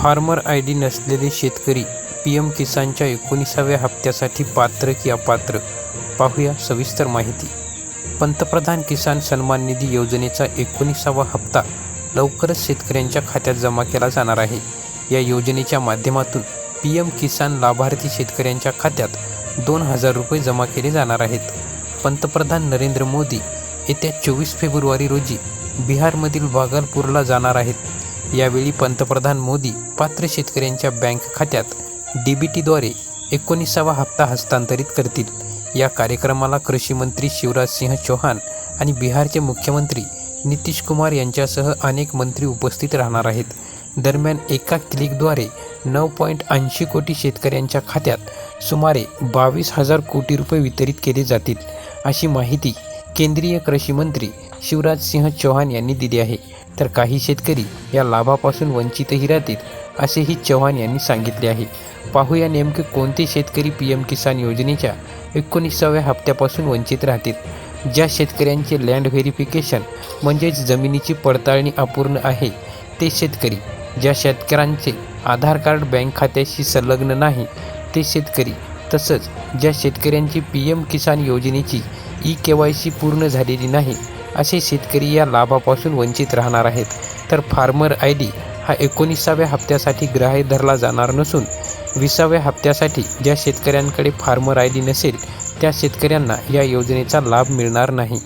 Farmer I D नसलेले शेतकरी P M किसानच्या एकोणीसाव्या हप्त्यासाठी पात्र की अपात्र? पाहूया सविस्तर माहिती. पंतप्रधान किसान सन्मान निधी योजनेचा एकोणीसावा हप्ता लवकरच शेतकऱ्यांच्या खात्यात जमा केला जाणार आहे. या योजनेच्या माध्यमातून पी एम किसान लाभार्थी शेतकऱ्यांच्या खात्यात दोन हजार रुपये जमा केले जाणार आहेत. पंतप्रधान नरेंद्र मोदी येत्या चोवीस फेब्रुवारी रोजी बिहारमधील भागलपूरला जाणार आहेत. यावेळी पंतप्रधान मोदी पात्र शेतकऱ्यांच्या बँक खात्यात डी बी टीद्वारे एकोणीसावा हप्ता हस्तांतरित करतील. या कार्यक्रमाला कृषी मंत्री शिवराज सिंह चौहान आणि बिहारचे मुख्यमंत्री नितीश कुमार यांच्यासह अनेक मंत्री उपस्थित राहणार आहेत. दरम्यान एका क्लिकद्वारे नऊ पॉईंट ऐंशी कोटी शेतकऱ्यांच्या खात्यात सुमारे बावीस हजार कोटी रुपये वितरित केले जातील अशी माहिती केंद्रीय कृषी मंत्री शिवराज सिंह चौहान यांनी दिली आहे. तर काही शेतकरी या लाभापासून वंचितही राहतील असेही चव्हाण यांनी सांगितले आहे. पाहूया नेमके कोणते शेतकरी पी एम किसान योजनेच्या एकोणीसाव्या हप्त्यापासून वंचित राहतील. ज्या शेतकऱ्यांचे लँड व्हेरिफिकेशन म्हणजेच जमिनीची पडताळणी अपूर्ण आहे ते शेतकरी. ज्या शेतकऱ्यांचे आधार कार्ड बँक खात्याशी संलग्न नाही ते शेतकरी. तसंच ज्या शेतकऱ्यांची पी एम किसान योजनेची ई के वाय सी पूर्ण झालेली नाही असे शेतकरी या लाभापासून वंचित राहणार आहेत. तर फार्मर आय डी हा एकोणीसाव्या हप्त्यासाठी ग्राह्य धरला जाणार नसून विसाव्या हप्त्यासाठी ज्या शेतकऱ्यांकडे फार्मर आय डी नसेल त्या शेतकऱ्यांना या योजनेचा लाभ मिळणार नाही.